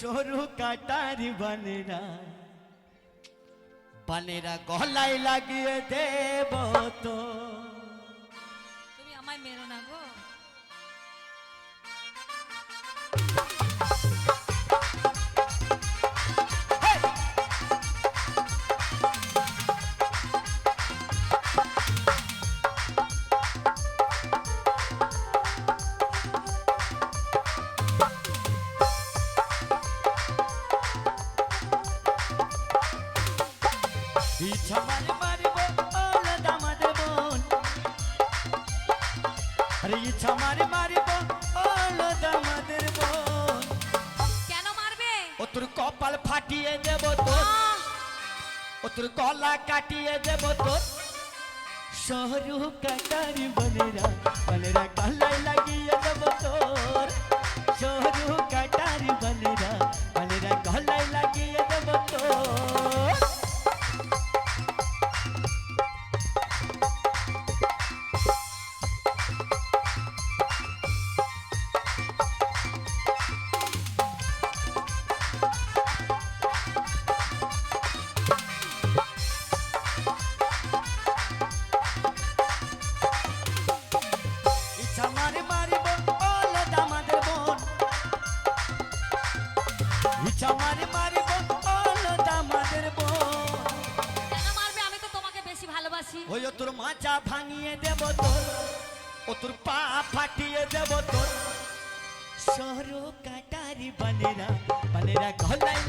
সরু কাটারি বানেরা। বানেরা গলায় লাগিয়ে দেব তো। তুমি আমায় মেরো না গো। ইচ্ছা মারে মারিব ওলা দামাদের বোন আরে ইচ্ছা মারে মারিব ওলা দামাদের বোন কেন মারবে? ও তোর কপাল ফাটিয়ে দেব তোর! ও তোর গলা কাটিয়ে দেব তোর। সরু কাটারি বনেরা বনেরা গলায় লাগিয়ে বোন কেন মারবে? আমি তো তোমাকে বেশি ভালোবাসি। ওই ও তোর মাচা ভাঙিয়ে দেব তোর ও তোর পা ফাটিয়ে দেব তোর। সরু কাটারি বানেরা বানেরা গলায়